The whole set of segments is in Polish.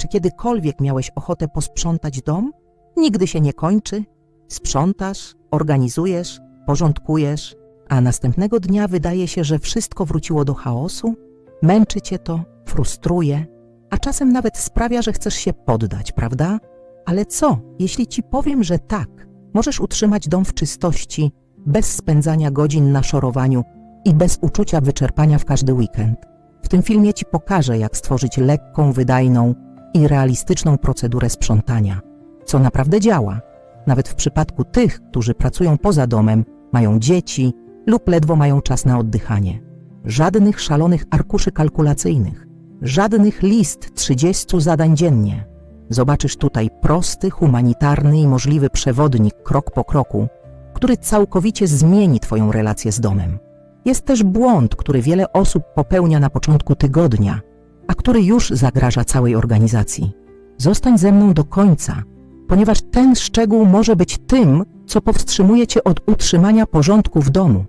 Czy kiedykolwiek miałeś ochotę posprzątać dom? Nigdy się nie kończy. Sprzątasz, organizujesz, porządkujesz, a następnego dnia wydaje się, że wszystko wróciło do chaosu? Męczy cię to, frustruje, a czasem nawet sprawia, że chcesz się poddać, prawda? Ale co, jeśli ci powiem, że tak, możesz utrzymać dom w czystości, bez spędzania godzin na szorowaniu i bez uczucia wyczerpania w każdy weekend? W tym filmie ci pokażę, jak stworzyć lekką, wydajną i realistyczną procedurę sprzątania, co naprawdę działa, nawet w przypadku tych, którzy pracują poza domem, mają dzieci lub ledwo mają czas na oddychanie. Żadnych szalonych arkuszy kalkulacyjnych, żadnych list 30 zadań dziennie. Zobaczysz tutaj prosty, humanitarny i możliwy przewodnik krok po kroku, który całkowicie zmieni Twoją relację z domem. Jest też błąd, który wiele osób popełnia na początku tygodnia, a który już zagraża całej organizacji. Zostań ze mną do końca, ponieważ ten szczegół może być tym, co powstrzymuje Cię od utrzymania porządku w domu,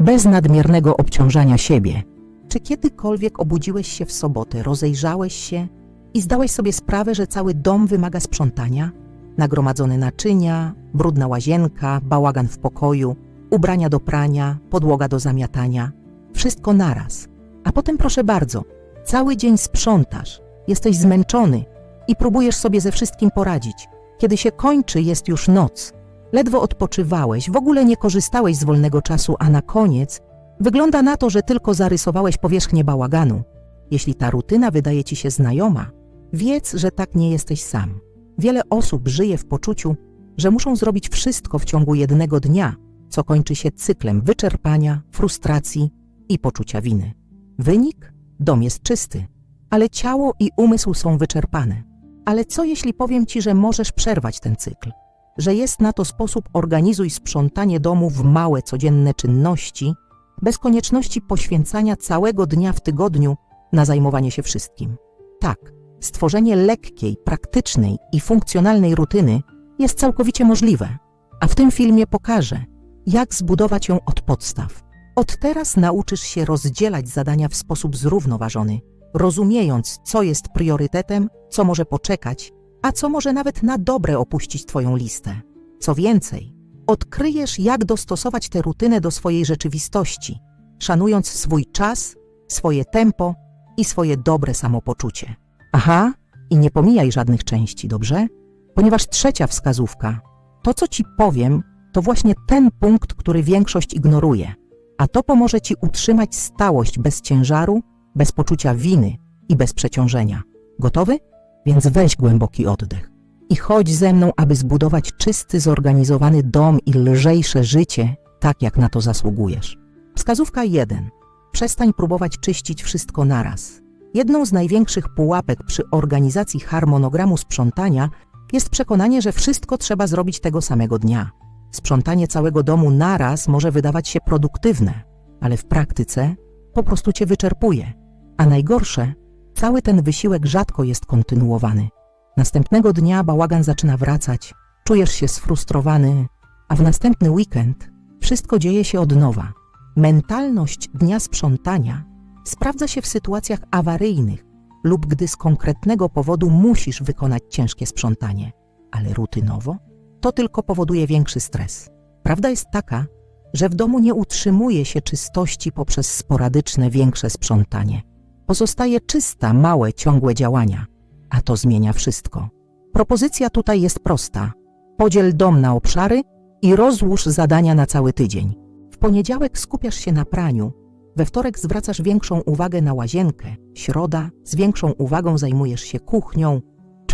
bez nadmiernego obciążania siebie. Czy kiedykolwiek obudziłeś się w sobotę, rozejrzałeś się i zdałeś sobie sprawę, że cały dom wymaga sprzątania? Nagromadzone naczynia, brudna łazienka, bałagan w pokoju, ubrania do prania, podłoga do zamiatania. Wszystko naraz. A potem proszę bardzo, cały dzień sprzątasz, jesteś zmęczony i próbujesz sobie ze wszystkim poradzić. Kiedy się kończy, jest już noc. Ledwo odpoczywałeś, w ogóle nie korzystałeś z wolnego czasu, a na koniec wygląda na to, że tylko zarysowałeś powierzchnię bałaganu. Jeśli ta rutyna wydaje ci się znajoma, wiedz, że tak nie jesteś sam. Wiele osób żyje w poczuciu, że muszą zrobić wszystko w ciągu jednego dnia, co kończy się cyklem wyczerpania, frustracji i poczucia winy. Wynik? Dom jest czysty, ale ciało i umysł są wyczerpane. Ale co jeśli powiem ci, że możesz przerwać ten cykl? Że jest na to sposób organizuj sprzątanie domu w małe codzienne czynności, bez konieczności poświęcania całego dnia w tygodniu na zajmowanie się wszystkim. Tak, stworzenie lekkiej, praktycznej i funkcjonalnej rutyny jest całkowicie możliwe, a w tym filmie pokażę, jak zbudować ją od podstaw. Od teraz nauczysz się rozdzielać zadania w sposób zrównoważony, rozumiejąc, co jest priorytetem, co może poczekać, a co może nawet na dobre opuścić Twoją listę. Co więcej, odkryjesz, jak dostosować tę rutynę do swojej rzeczywistości, szanując swój czas, swoje tempo i swoje dobre samopoczucie. Aha, i nie pomijaj żadnych części, dobrze? Ponieważ trzecia wskazówka, to co Ci powiem, to właśnie ten punkt, który większość ignoruje, a to pomoże Ci utrzymać stałość bez ciężaru, bez poczucia winy i bez przeciążenia. Gotowy? Więc weź głęboki oddech i chodź ze mną, aby zbudować czysty, zorganizowany dom i lżejsze życie, tak jak na to zasługujesz. Wskazówka 1. Przestań próbować czyścić wszystko naraz. Jedną z największych pułapek przy organizacji harmonogramu sprzątania jest przekonanie, że wszystko trzeba zrobić tego samego dnia. Sprzątanie całego domu naraz może wydawać się produktywne, ale w praktyce po prostu cię wyczerpuje. A najgorsze, cały ten wysiłek rzadko jest kontynuowany. Następnego dnia bałagan zaczyna wracać, czujesz się sfrustrowany, a w następny weekend wszystko dzieje się od nowa. Mentalność dnia sprzątania sprawdza się w sytuacjach awaryjnych lub gdy z konkretnego powodu musisz wykonać ciężkie sprzątanie, ale rutynowo to tylko powoduje większy stres. Prawda jest taka, że w domu nie utrzymuje się czystości poprzez sporadyczne, większe sprzątanie. Pozostaje czysta, małe, ciągłe działania, a to zmienia wszystko. Propozycja tutaj jest prosta. Podziel dom na obszary i rozłóż zadania na cały tydzień. W poniedziałek skupiasz się na praniu, we wtorek zwracasz większą uwagę na łazienkę, środa z większą uwagą zajmujesz się kuchnią,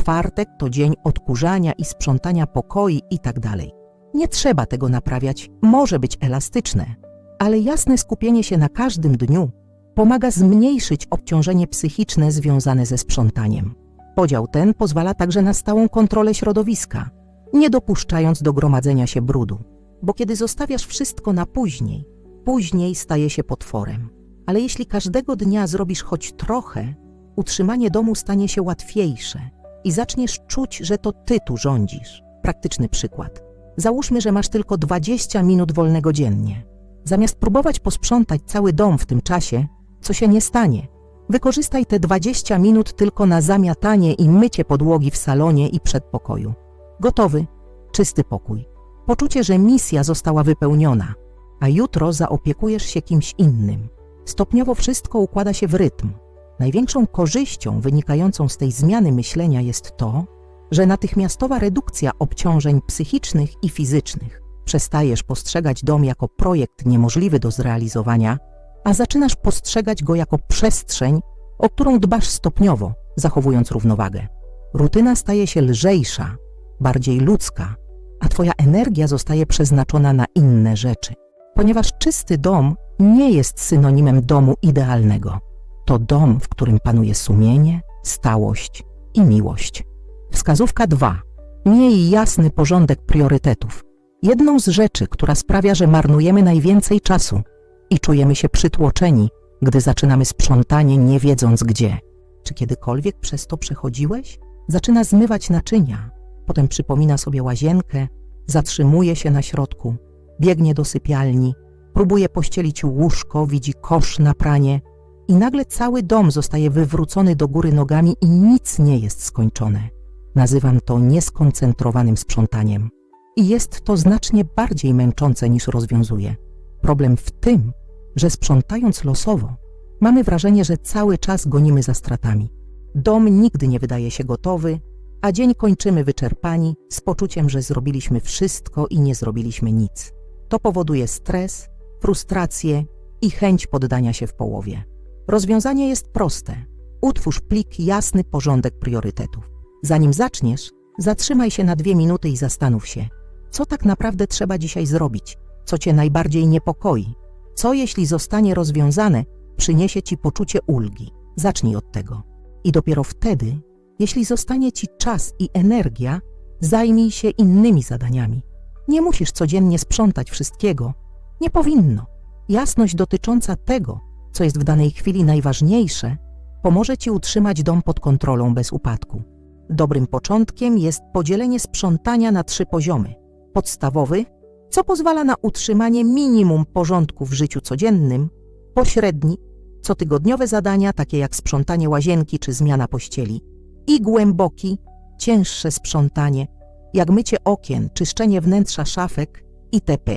czwartek to dzień odkurzania i sprzątania pokoi itd. Nie trzeba tego naprawiać, może być elastyczne, ale jasne skupienie się na każdym dniu pomaga zmniejszyć obciążenie psychiczne związane ze sprzątaniem. Podział ten pozwala także na stałą kontrolę środowiska, nie dopuszczając do gromadzenia się brudu, bo kiedy zostawiasz wszystko na później, później staje się potworem. Ale jeśli każdego dnia zrobisz choć trochę, utrzymanie domu stanie się łatwiejsze i zaczniesz czuć, że to ty tu rządzisz. Praktyczny przykład. Załóżmy, że masz tylko 20 minut wolnego dziennie. Zamiast próbować posprzątać cały dom w tym czasie, co się nie stanie, Wykorzystaj te 20 minut tylko na zamiatanie i mycie podłogi w salonie i przedpokoju. Gotowy, czysty pokój. Poczucie, że misja została wypełniona, a jutro zaopiekujesz się kimś innym. Stopniowo wszystko układa się w rytm. Największą korzyścią wynikającą z tej zmiany myślenia jest to, że natychmiastowa redukcja obciążeń psychicznych i fizycznych. Przestajesz postrzegać dom jako projekt niemożliwy do zrealizowania, a zaczynasz postrzegać go jako przestrzeń, o którą dbasz stopniowo, zachowując równowagę. Rutyna staje się lżejsza, bardziej ludzka, a Twoja energia zostaje przeznaczona na inne rzeczy. Ponieważ czysty dom nie jest synonimem domu idealnego. To dom, w którym panuje sumienie, stałość i miłość. Wskazówka 2. Miej jasny porządek priorytetów. Jedną z rzeczy, która sprawia, że marnujemy najwięcej czasu i czujemy się przytłoczeni, gdy zaczynamy sprzątanie, nie wiedząc gdzie. Czy kiedykolwiek przez to przechodziłeś? Zaczyna zmywać naczynia, potem przypomina sobie łazienkę, zatrzymuje się na środku, biegnie do sypialni, próbuje pościelić łóżko, widzi kosz na pranie i nagle cały dom zostaje wywrócony do góry nogami i nic nie jest skończone. Nazywam to nieskoncentrowanym sprzątaniem. I jest to znacznie bardziej męczące niż rozwiązuje. Problem w tym, że sprzątając losowo, mamy wrażenie, że cały czas gonimy za stratami. Dom nigdy nie wydaje się gotowy, a dzień kończymy wyczerpani, z poczuciem, że zrobiliśmy wszystko i nie zrobiliśmy nic. To powoduje stres, frustrację i chęć poddania się w połowie. Rozwiązanie jest proste. Utwórz plik jasny porządek priorytetów. Zanim zaczniesz, zatrzymaj się na dwie minuty i zastanów się, co tak naprawdę trzeba dzisiaj zrobić, co cię najbardziej niepokoi, co jeśli zostanie rozwiązane, przyniesie ci poczucie ulgi. Zacznij od tego. I dopiero wtedy, jeśli zostanie ci czas i energia, zajmij się innymi zadaniami. Nie musisz codziennie sprzątać wszystkiego. Nie powinno. Jasność dotycząca tego, co jest w danej chwili najważniejsze, pomoże ci utrzymać dom pod kontrolą bez upadku. Dobrym początkiem jest podzielenie sprzątania na trzy poziomy. Podstawowy, co pozwala na utrzymanie minimum porządku w życiu codziennym, pośredni, cotygodniowe zadania takie jak sprzątanie łazienki czy zmiana pościeli, i głęboki, cięższe sprzątanie, jak mycie okien, czyszczenie wnętrza szafek itp.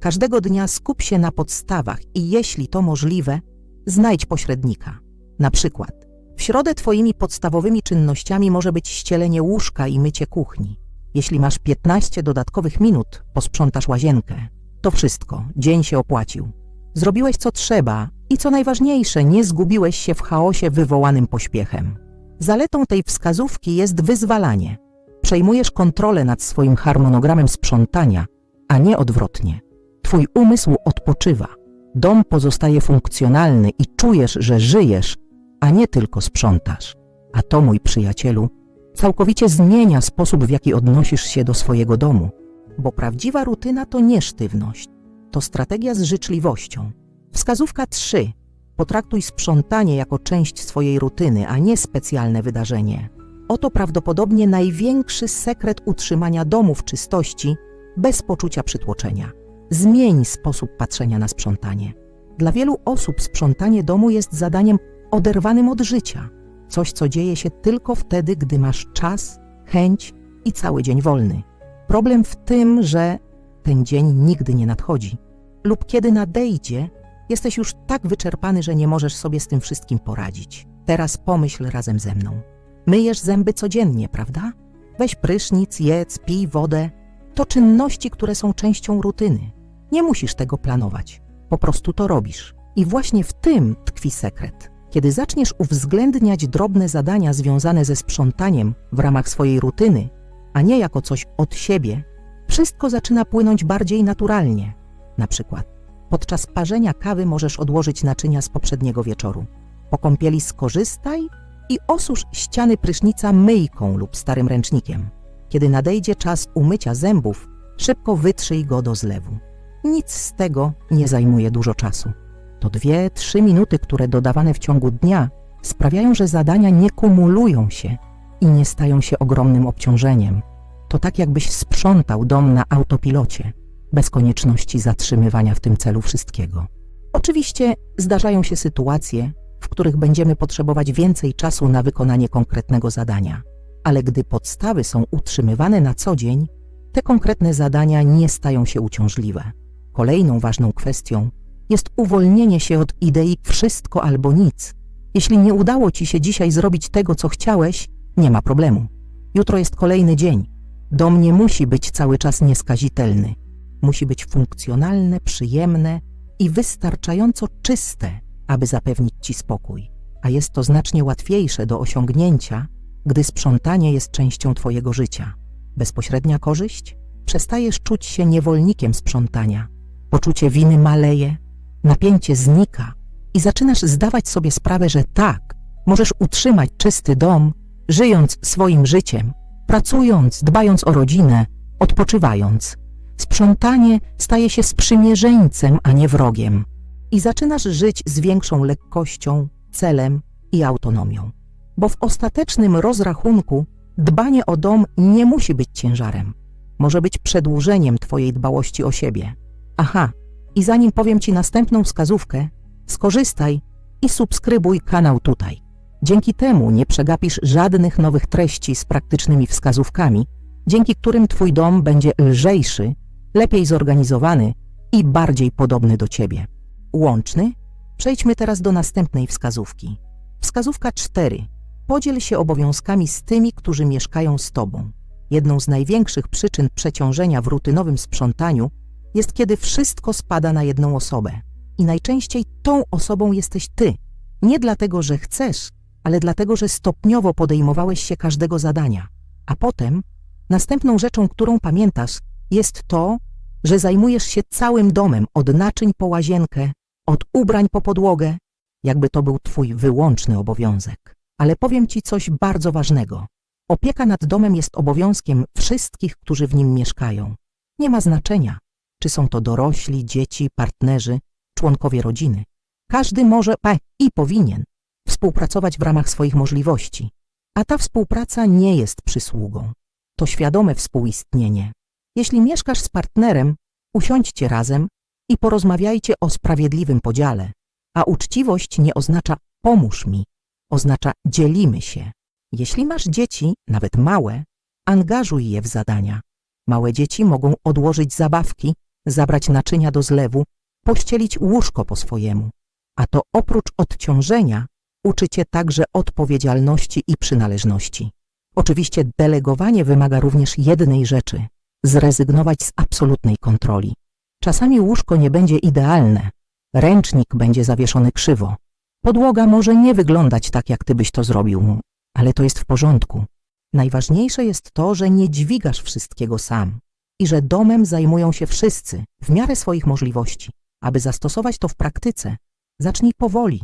Każdego dnia skup się na podstawach i jeśli to możliwe, znajdź pośrednika. Na przykład, w środę Twoimi podstawowymi czynnościami może być ścielenie łóżka i mycie kuchni. Jeśli masz 15 dodatkowych minut, posprzątasz łazienkę. To wszystko, dzień się opłacił. Zrobiłeś co trzeba i co najważniejsze, nie zgubiłeś się w chaosie wywołanym pośpiechem. Zaletą tej wskazówki jest wyzwalanie. Przejmujesz kontrolę nad swoim harmonogramem sprzątania, a nie odwrotnie. Twój umysł odpoczywa. Dom pozostaje funkcjonalny i czujesz, że żyjesz, a nie tylko sprzątasz. A to, mój przyjacielu, całkowicie zmienia sposób, w jaki odnosisz się do swojego domu, bo prawdziwa rutyna to nie sztywność, to strategia z życzliwością. Wskazówka 3. Potraktuj sprzątanie jako część swojej rutyny, a nie specjalne wydarzenie. Oto prawdopodobnie największy sekret utrzymania domu w czystości bez poczucia przytłoczenia. Zmień sposób patrzenia na sprzątanie. Dla wielu osób sprzątanie domu jest zadaniem oderwanym od życia. Coś, co dzieje się tylko wtedy, gdy masz czas, chęć i cały dzień wolny. Problem w tym, że ten dzień nigdy nie nadchodzi. Lub kiedy nadejdzie, jesteś już tak wyczerpany, że nie możesz sobie z tym wszystkim poradzić. Teraz pomyśl razem ze mną. Myjesz zęby codziennie, prawda? Weź prysznic, jedz, pij wodę. To czynności, które są częścią rutyny. Nie musisz tego planować. Po prostu to robisz. I właśnie w tym tkwi sekret. Kiedy zaczniesz uwzględniać drobne zadania związane ze sprzątaniem w ramach swojej rutyny, a nie jako coś od siebie, wszystko zaczyna płynąć bardziej naturalnie. Na przykład, podczas parzenia kawy możesz odłożyć naczynia z poprzedniego wieczoru. Po kąpieli skorzystaj i osusz ściany prysznica myjką lub starym ręcznikiem. Kiedy nadejdzie czas umycia zębów, szybko wytrzyj go do zlewu. Nic z tego nie zajmuje dużo czasu. To dwie, trzy minuty, które dodawane w ciągu dnia sprawiają, że zadania nie kumulują się i nie stają się ogromnym obciążeniem. To tak, jakbyś sprzątał dom na autopilocie, bez konieczności zatrzymywania w tym celu wszystkiego. Oczywiście zdarzają się sytuacje, w których będziemy potrzebować więcej czasu na wykonanie konkretnego zadania. Ale gdy podstawy są utrzymywane na co dzień, te konkretne zadania nie stają się uciążliwe. Kolejną ważną kwestią jest uwolnienie się od idei wszystko albo nic. Jeśli nie udało ci się dzisiaj zrobić tego, co chciałeś, nie ma problemu. Jutro jest kolejny dzień. Dom nie musi być cały czas nieskazitelny. Musi być funkcjonalne, przyjemne i wystarczająco czyste, aby zapewnić ci spokój. A jest to znacznie łatwiejsze do osiągnięcia, gdy sprzątanie jest częścią twojego życia. Bezpośrednia korzyść? Przestajesz czuć się niewolnikiem sprzątania. Poczucie winy maleje, napięcie znika i zaczynasz zdawać sobie sprawę, że tak, możesz utrzymać czysty dom, żyjąc swoim życiem, pracując, dbając o rodzinę, odpoczywając. Sprzątanie staje się sprzymierzeńcem, a nie wrogiem. I zaczynasz żyć z większą lekkością, celem i autonomią. Bo w ostatecznym rozrachunku dbanie o dom nie musi być ciężarem. Może być przedłużeniem Twojej dbałości o siebie. Aha, i zanim powiem Ci następną wskazówkę, skorzystaj i subskrybuj kanał tutaj. Dzięki temu nie przegapisz żadnych nowych treści z praktycznymi wskazówkami, dzięki którym Twój dom będzie lżejszy, lepiej zorganizowany i bardziej podobny do Ciebie. Łączny? Przejdźmy teraz do następnej wskazówki. Wskazówka 4. Podziel się obowiązkami z tymi, którzy mieszkają z Tobą. Jedną z największych przyczyn przeciążenia w rutynowym sprzątaniu jest, kiedy wszystko spada na jedną osobę. I najczęściej tą osobą jesteś Ty. Nie dlatego, że chcesz, ale dlatego, że stopniowo podejmowałeś się każdego zadania. A potem, następną rzeczą, którą pamiętasz, jest to, że zajmujesz się całym domem, od naczyń po łazienkę, od ubrań po podłogę, jakby to był twój wyłączny obowiązek. Ale powiem ci coś bardzo ważnego. Opieka nad domem jest obowiązkiem wszystkich, którzy w nim mieszkają. Nie ma znaczenia, czy są to dorośli, dzieci, partnerzy, członkowie rodziny. Każdy może pa, i powinien współpracować w ramach swoich możliwości. A ta współpraca nie jest przysługą. To świadome współistnienie. Jeśli mieszkasz z partnerem, usiądźcie razem i porozmawiajcie o sprawiedliwym podziale. A uczciwość nie oznacza pomóż mi, oznacza dzielimy się. Jeśli masz dzieci, nawet małe, angażuj je w zadania. Małe dzieci mogą odłożyć zabawki, zabrać naczynia do zlewu, pościelić łóżko po swojemu. A to oprócz odciążenia uczycie także odpowiedzialności i przynależności. Oczywiście delegowanie wymaga również jednej rzeczy zrezygnować z absolutnej kontroli. Czasami łóżko nie będzie idealne, ręcznik będzie zawieszony krzywo, podłoga może nie wyglądać tak, jak ty byś to zrobił, ale to jest w porządku. Najważniejsze jest to, że nie dźwigasz wszystkiego sam i że domem zajmują się wszyscy w miarę swoich możliwości. Aby zastosować to w praktyce, zacznij powoli.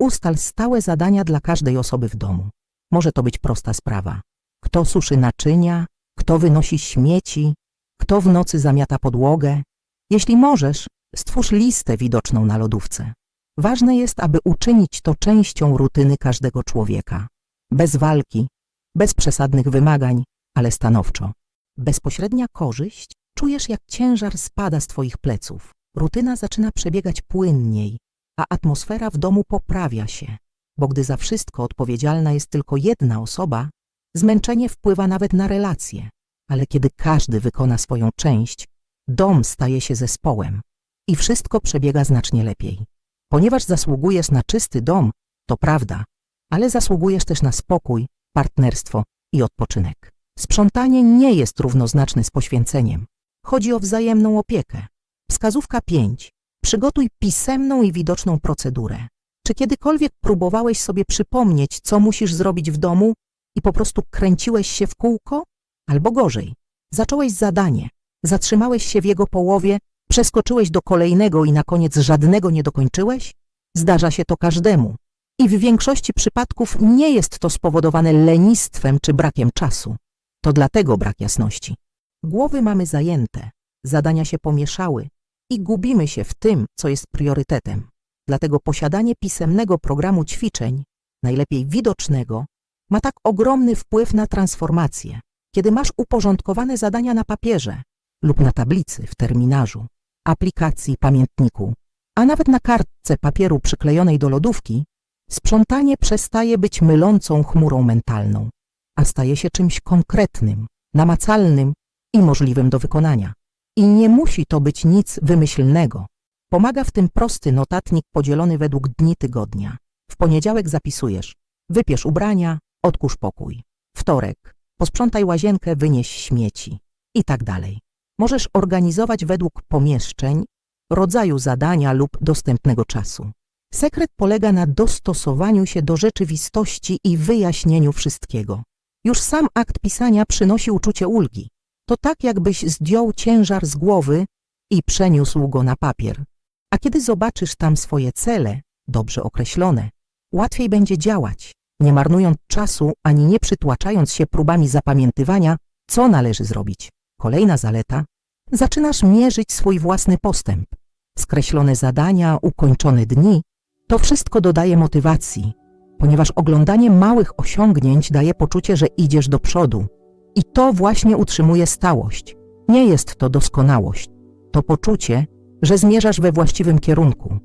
Ustal stałe zadania dla każdej osoby w domu. Może to być prosta sprawa. Kto suszy naczynia, kto wynosi śmieci, kto w nocy zamiata podłogę. Jeśli możesz, stwórz listę widoczną na lodówce. Ważne jest, aby uczynić to częścią rutyny każdego człowieka. Bez walki, bez przesadnych wymagań, ale stanowczo. Bezpośrednia korzyść czujesz, jak ciężar spada z twoich pleców. Rutyna zaczyna przebiegać płynniej, a atmosfera w domu poprawia się, bo gdy za wszystko odpowiedzialna jest tylko jedna osoba, zmęczenie wpływa nawet na relacje. Ale kiedy każdy wykona swoją część, dom staje się zespołem i wszystko przebiega znacznie lepiej. Ponieważ zasługujesz na czysty dom, to prawda, ale zasługujesz też na spokój, partnerstwo i odpoczynek. Sprzątanie nie jest równoznaczne z poświęceniem. Chodzi o wzajemną opiekę. Wskazówka 5. Przygotuj pisemną i widoczną procedurę. Czy kiedykolwiek próbowałeś sobie przypomnieć, co musisz zrobić w domu i po prostu kręciłeś się w kółko? Albo gorzej, zacząłeś zadanie, zatrzymałeś się w jego połowie, przeskoczyłeś do kolejnego i na koniec żadnego nie dokończyłeś? Zdarza się to każdemu. I w większości przypadków nie jest to spowodowane lenistwem czy brakiem czasu. To dlatego brak jasności. Głowy mamy zajęte, zadania się pomieszały i gubimy się w tym, co jest priorytetem. Dlatego posiadanie pisemnego programu ćwiczeń, najlepiej widocznego, ma tak ogromny wpływ na transformację. Kiedy masz uporządkowane zadania na papierze lub na tablicy w terminarzu, aplikacji, pamiętniku, a nawet na kartce papieru przyklejonej do lodówki, Sprzątanie przestaje być mylącą chmurą mentalną, a staje się czymś konkretnym, namacalnym i możliwym do wykonania. I nie musi to być nic wymyślnego. Pomaga w tym prosty notatnik podzielony według dni tygodnia. W poniedziałek zapisujesz: wypiesz ubrania, odkurz pokój. Wtorek: posprzątaj łazienkę, wynieś śmieci i tak dalej. Możesz organizować według pomieszczeń, rodzaju zadania lub dostępnego czasu. Sekret polega na dostosowaniu się do rzeczywistości i wyjaśnieniu wszystkiego. Już sam akt pisania przynosi uczucie ulgi. To tak, jakbyś zdjął ciężar z głowy i przeniósł go na papier. A kiedy zobaczysz tam swoje cele, dobrze określone, łatwiej będzie działać, nie marnując czasu ani nie przytłaczając się próbami zapamiętywania, co należy zrobić. Kolejna zaleta. Zaczynasz mierzyć swój własny postęp. Skreślone zadania, ukończone dni, to wszystko dodaje motywacji, ponieważ oglądanie małych osiągnięć daje poczucie, że idziesz do przodu. I to właśnie utrzymuje stałość. Nie jest to doskonałość. To poczucie, że zmierzasz we właściwym kierunku.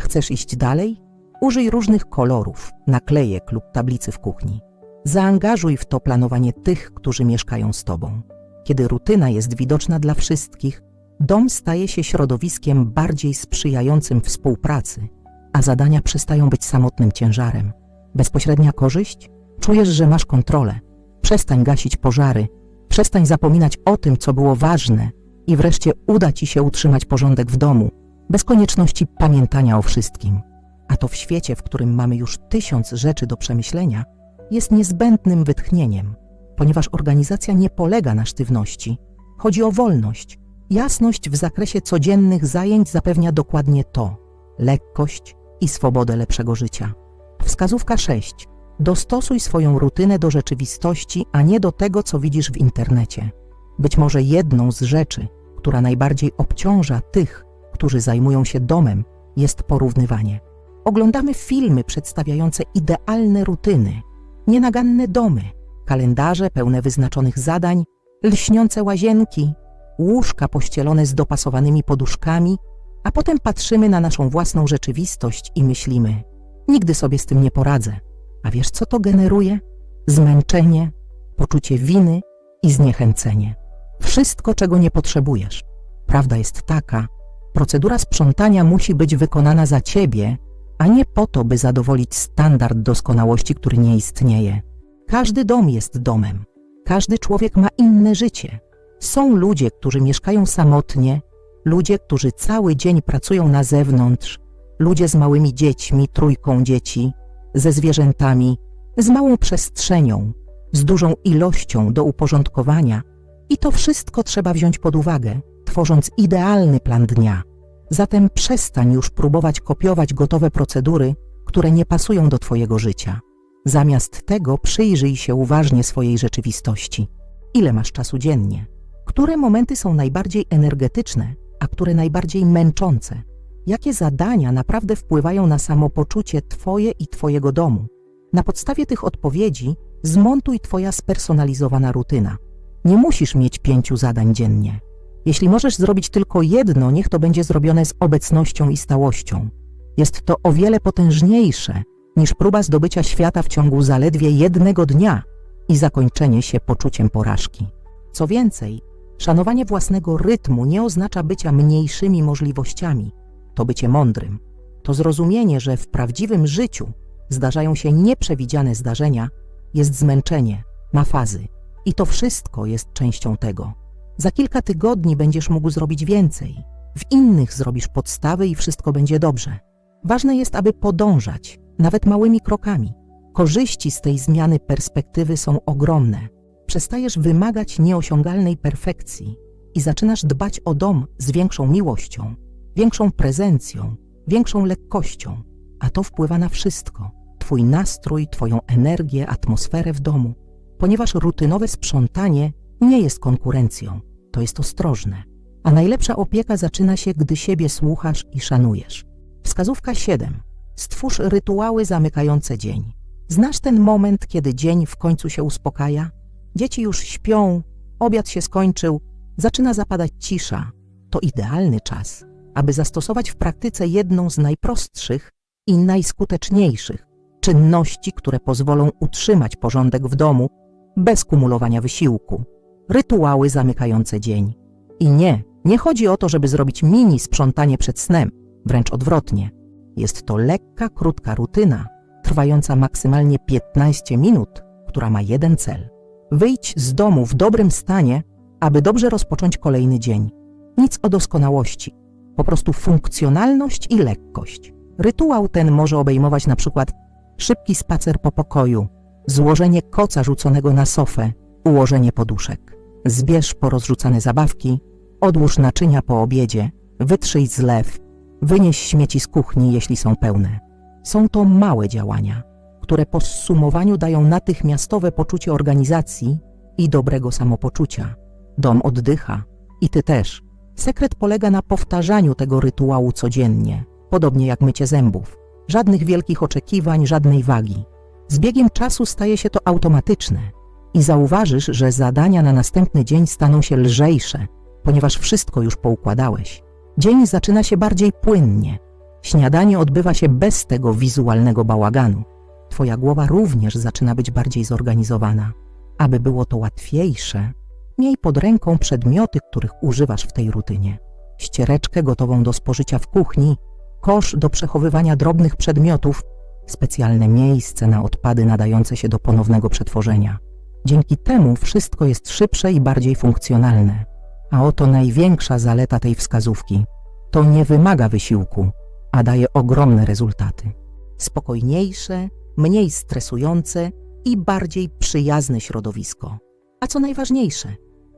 Chcesz iść dalej? Użyj różnych kolorów, naklejek lub tablicy w kuchni. Zaangażuj w to planowanie tych, którzy mieszkają z Tobą. Kiedy rutyna jest widoczna dla wszystkich, dom staje się środowiskiem bardziej sprzyjającym współpracy, a zadania przestają być samotnym ciężarem. Bezpośrednia korzyść? Czujesz, że masz kontrolę. Przestań gasić pożary, przestań zapominać o tym, co było ważne i wreszcie uda Ci się utrzymać porządek w domu, bez konieczności pamiętania o wszystkim. A to w świecie, w którym mamy już tysiąc rzeczy do przemyślenia, jest niezbędnym wytchnieniem, ponieważ organizacja nie polega na sztywności. Chodzi o wolność. Jasność w zakresie codziennych zajęć zapewnia dokładnie to lekkość i swobodę lepszego życia. Wskazówka 6. Dostosuj swoją rutynę do rzeczywistości, a nie do tego, co widzisz w internecie. Być może jedną z rzeczy, która najbardziej obciąża tych, którzy zajmują się domem, jest porównywanie. Oglądamy filmy przedstawiające idealne rutyny, nienaganne domy, kalendarze pełne wyznaczonych zadań, lśniące łazienki, łóżka pościelone z dopasowanymi poduszkami, a potem patrzymy na naszą własną rzeczywistość i myślimy: Nigdy sobie z tym nie poradzę. A wiesz, co to generuje? Zmęczenie, poczucie winy i zniechęcenie. Wszystko, czego nie potrzebujesz. Prawda jest taka, procedura sprzątania musi być wykonana za ciebie, a nie po to, by zadowolić standard doskonałości, który nie istnieje. Każdy dom jest domem. Każdy człowiek ma inne życie. Są ludzie, którzy mieszkają samotnie, ludzie, którzy cały dzień pracują na zewnątrz, ludzie z małymi dziećmi, trójką dzieci, ze zwierzętami, z małą przestrzenią, z dużą ilością do uporządkowania i to wszystko trzeba wziąć pod uwagę, tworząc idealny plan dnia. Zatem przestań już próbować kopiować gotowe procedury, które nie pasują do Twojego życia. Zamiast tego przyjrzyj się uważnie swojej rzeczywistości. Ile masz czasu dziennie? Które momenty są najbardziej energetyczne, a które najbardziej męczące? Jakie zadania naprawdę wpływają na samopoczucie Twoje i Twojego domu? Na podstawie tych odpowiedzi zmontuj Twoja spersonalizowana rutyna. Nie musisz mieć pięciu zadań dziennie. Jeśli możesz zrobić tylko jedno, niech to będzie zrobione z obecnością i stałością. Jest to o wiele potężniejsze niż próba zdobycia świata w ciągu zaledwie jednego dnia i zakończenie się poczuciem porażki. Co więcej, szanowanie własnego rytmu nie oznacza bycia mniejszymi możliwościami, to bycie mądrym. To zrozumienie, że w prawdziwym życiu zdarzają się nieprzewidziane zdarzenia, jest zmęczenie, ma fazy i to wszystko jest częścią tego. Za kilka tygodni będziesz mógł zrobić więcej. W innych zrobisz podstawy i wszystko będzie dobrze. Ważne jest, aby podążać, nawet małymi krokami. Korzyści z tej zmiany perspektywy są ogromne. Przestajesz wymagać nieosiągalnej perfekcji i zaczynasz dbać o dom z większą miłością, większą prezencją, większą lekkością, a to wpływa na wszystko. Twój nastrój, Twoją energię, atmosferę w domu, ponieważ rutynowe sprzątanie nie jest konkurencją to jest ostrożne. A najlepsza opieka zaczyna się, gdy siebie słuchasz i szanujesz. Wskazówka 7. Stwórz rytuały zamykające dzień. Znasz ten moment, kiedy dzień w końcu się uspokaja? Dzieci już śpią, obiad się skończył, zaczyna zapadać cisza. To idealny czas, aby zastosować w praktyce jedną z najprostszych i najskuteczniejszych czynności, które pozwolą utrzymać porządek w domu bez kumulowania wysiłku, rytuały zamykające dzień. I nie, nie chodzi o to, żeby zrobić mini sprzątanie przed snem, wręcz odwrotnie. Jest to lekka, krótka rutyna, trwająca maksymalnie 15 minut, która ma jeden cel. Wyjdź z domu w dobrym stanie, aby dobrze rozpocząć kolejny dzień. Nic o doskonałości, po prostu funkcjonalność i lekkość. Rytuał ten może obejmować na przykład szybki spacer po pokoju, złożenie koca rzuconego na sofę, ułożenie poduszek. Zbierz porozrzucane zabawki, odłóż naczynia po obiedzie, wytrzyj zlew, wynieś śmieci z kuchni, jeśli są pełne. Są to małe działania, które po zsumowaniu dają natychmiastowe poczucie organizacji i dobrego samopoczucia. Dom oddycha i ty też. Sekret polega na powtarzaniu tego rytuału codziennie, podobnie jak mycie zębów. Żadnych wielkich oczekiwań, żadnej wagi. Z biegiem czasu staje się to automatyczne i zauważysz, że zadania na następny dzień staną się lżejsze, ponieważ wszystko już poukładałeś. Dzień zaczyna się bardziej płynnie. Śniadanie odbywa się bez tego wizualnego bałaganu. Twoja głowa również zaczyna być bardziej zorganizowana. Aby było to łatwiejsze, miej pod ręką przedmioty, których używasz w tej rutynie. Ściereczkę gotową do spożycia w kuchni, kosz do przechowywania drobnych przedmiotów, specjalne miejsce na odpady nadające się do ponownego przetworzenia. Dzięki temu wszystko jest szybsze i bardziej funkcjonalne. A oto największa zaleta tej wskazówki. To nie wymaga wysiłku, a daje ogromne rezultaty. Spokojniejsze, mniej stresujące i bardziej przyjazne środowisko. A co najważniejsze,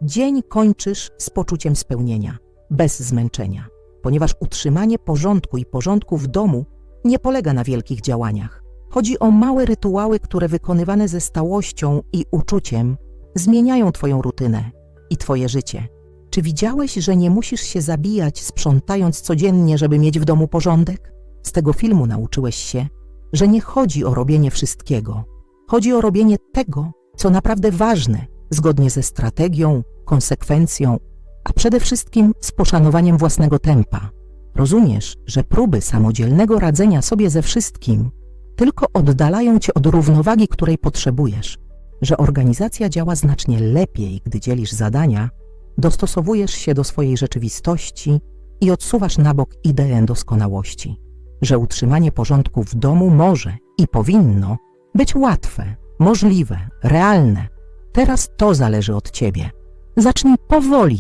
dzień kończysz z poczuciem spełnienia, bez zmęczenia, ponieważ utrzymanie porządku i porządku w domu nie polega na wielkich działaniach. Chodzi o małe rytuały, które wykonywane ze stałością i uczuciem zmieniają Twoją rutynę i Twoje życie. Czy widziałeś, że nie musisz się zabijać sprzątając codziennie, żeby mieć w domu porządek? Z tego filmu nauczyłeś się, że nie chodzi o robienie wszystkiego. Chodzi o robienie tego, co naprawdę ważne, zgodnie ze strategią, konsekwencją, a przede wszystkim z poszanowaniem własnego tempa. Rozumiesz, że próby samodzielnego radzenia sobie ze wszystkim tylko oddalają cię od równowagi, której potrzebujesz, że organizacja działa znacznie lepiej, gdy dzielisz zadania, dostosowujesz się do swojej rzeczywistości i odsuwasz na bok ideę doskonałości, że utrzymanie porządku w domu może i powinno być łatwe, możliwe, realne. Teraz to zależy od ciebie. Zacznij powoli.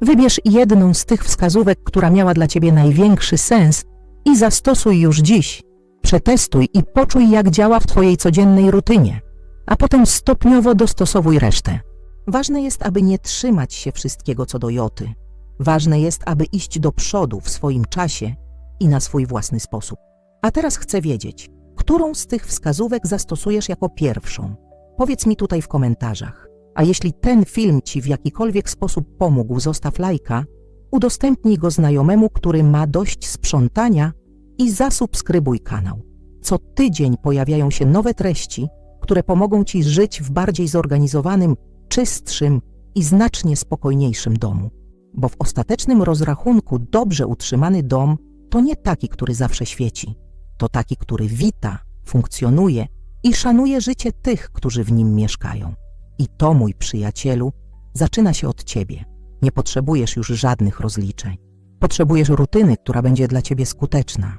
Wybierz jedną z tych wskazówek, która miała dla ciebie największy sens i zastosuj już dziś. Przetestuj i poczuj, jak działa w twojej codziennej rutynie, a potem stopniowo dostosowuj resztę. Ważne jest, aby nie trzymać się wszystkiego co do joty. Ważne jest, aby iść do przodu w swoim czasie i na swój własny sposób. A teraz chcę wiedzieć, którą z tych wskazówek zastosujesz jako pierwszą? Powiedz mi tutaj w komentarzach. A jeśli ten film Ci w jakikolwiek sposób pomógł, zostaw lajka, udostępnij go znajomemu, który ma dość sprzątania i zasubskrybuj kanał. Co tydzień pojawiają się nowe treści, które pomogą Ci żyć w bardziej zorganizowanym, czystszym i znacznie spokojniejszym domu. Bo w ostatecznym rozrachunku dobrze utrzymany dom to nie taki, który zawsze świeci. To taki, który wita, funkcjonuje i szanuje życie tych, którzy w nim mieszkają. I to, mój przyjacielu, zaczyna się od ciebie. Nie potrzebujesz już żadnych rozliczeń. Potrzebujesz rutyny, która będzie dla ciebie skuteczna.